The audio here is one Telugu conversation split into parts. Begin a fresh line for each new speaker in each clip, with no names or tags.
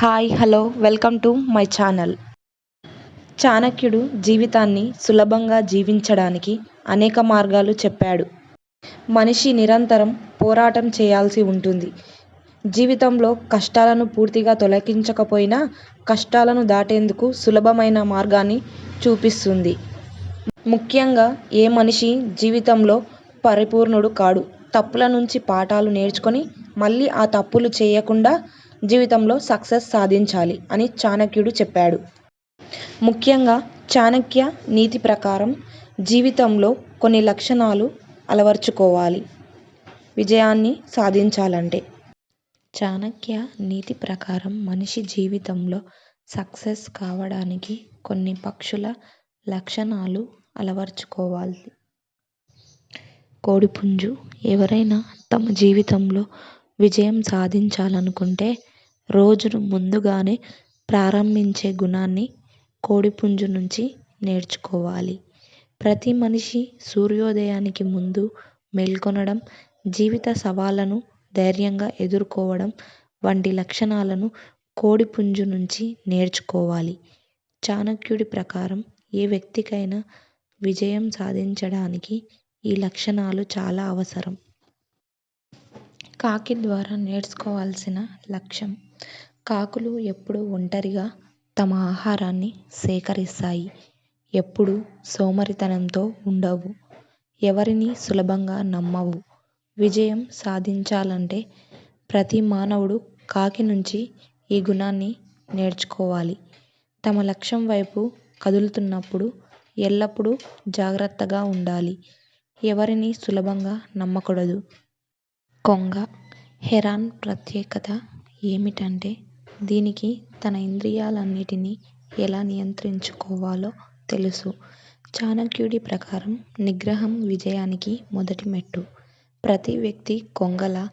Hi hello welcome to my channel. చాణక్యుడు జీవితాన్ని సులభంగా జీవించడానికి అనేక మార్గాలు చెప్పాడు. మనిషి నిరంతరం పోరాటం చేయాల్సి ఉంటుంది. జీవితంలో కష్టాలను పూర్తిగా తొలగించకపోయినా కష్టాలను దాటేందుకు సులభమైన మార్గాన్ని చూపిస్తుంది. ముఖ్యంగా ఏ మనిషి జీవితంలో పరిపూర్ణుడు కాడు. తప్పుల నుంచి పాఠాలు నేర్చుకొని మళ్ళీ ఆ తప్పులు చేయకుండా జీవితంలో సక్సెస్ సాధించాలి అని చాణక్యుడు చెప్పాడు. ముఖ్యంగా చాణక్య నీతి ప్రకారం జీవితంలో కొన్ని లక్షణాలు అలవర్చుకోవాలి. విజయాన్ని సాధించాలంటే. చాణక్య నీతి ప్రకారం మనిషి జీవితంలో సక్సెస్ కావడానికి కొన్ని పక్షుల లక్షణాలు అలవర్చుకోవాలి. కోడిపుంజు ఎవరైనా తమ జీవితంలో విజయం సాధించాలనుకుంటే రోజును ముందుగానే ప్రారంభించే గుణాన్ని కోడిపుంజు నుంచి నేర్చుకోవాలి. ప్రతి మనిషి సూర్యోదయానికి ముందు మేల్కొనడం జీవిత సవాళ్ళను ధైర్యంగా ఎదుర్కోవడం వంటి లక్షణాలను కోడిపుంజు నుంచి నేర్చుకోవాలి. చాణక్యుడి ప్రకారం ఏ వ్యక్తికైనా విజయం సాధించడానికి ఈ లక్షణాలు చాలా అవసరం. కాకి ద్వారా నేర్చుకోవాల్సిన లక్ష్యం. కాకులు ఎప్పుడూ ఒంటరిగా తమ ఆహారాన్ని సేకరిస్తాయి. ఎప్పుడూ సోమరితనంతో ఉండవు. ఎవరిని సులభంగా నమ్మవు. విజయం సాధించాలంటే ప్రతి మానవుడు కాకి నుంచి ఈ గుణాన్ని నేర్చుకోవాలి. తమ లక్ష్యం వైపు కదులుతున్నప్పుడు ఎల్లప్పుడూ జాగ్రత్తగా ఉండాలి. ఎవరిని సులభంగా నమ్మకూడదు. కొంగ. హెరాన్ ప్రత్యేకత ఏమిటంటే దీనికి తన ఇంద్రియాలన్నిటినీ ఎలా నియంత్రించుకోవాలో తెలుసు. చాణక్యుడి ప్రకారం నిగ్రహం విజయానికి మొదటి మెట్టు. ప్రతి వ్యక్తి కొంగలా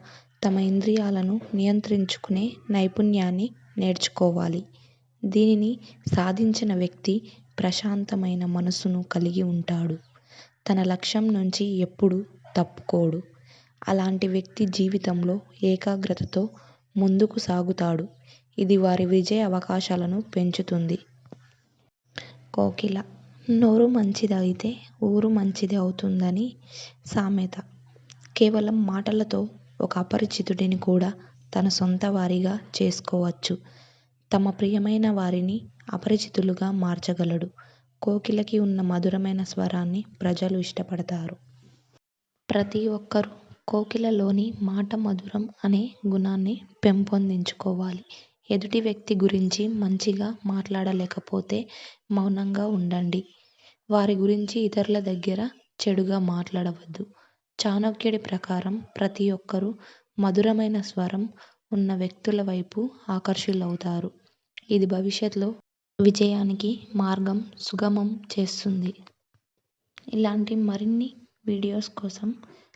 తమ ఇంద్రియాలను నియంత్రించుకునే నైపుణ్యాన్ని నేర్చుకోవాలి. దీనిని సాధించిన వ్యక్తి ప్రశాంతమైన మనసును కలిగి ఉంటాడు. తన లక్ష్యం నుంచి ఎప్పుడూ తప్పుకోడు. అలాంటి వ్యక్తి జీవితంలో ఏకాగ్రతతో ముందుకు సాగుతాడు. ఇది వారి విజయ అవకాశాలను పెంచుతుంది. కోకిల నోరు మంచిదైతే ఊరు మంచిది అవుతుందని సామెత. కేవలం మాటలతో ఒక అపరిచితుడిని కూడా తన సొంత వారిగా చేసుకోవచ్చు. తమ ప్రియమైన వారిని అపరిచితులుగా మార్చగలడు. కోకిలకి ఉన్న మధురమైన స్వరాన్ని ప్రజలు ఇష్టపడతారు. ప్రతి ఒక్కరూ కోకిలలోని మాట మధురం అనే గుణాన్ని పెంపొందించుకోవాలి. ఎదుటి వ్యక్తి గురించి మంచిగా మాట్లాడలేకపోతే మౌనంగా ఉండండి. వారి గురించి ఇతరుల దగ్గర చెడుగా మాట్లాడవద్దు. చాణక్యుడి ప్రకారం ప్రతి ఒక్కరూ మధురమైన స్వరం ఉన్న వ్యక్తుల వైపు ఆకర్షులవుతారు ఇది భవిష్యత్తులో విజయానికి మార్గం సుగమం చేస్తుంది. ఇలాంటి మరిన్ని వీడియోస్ కోసం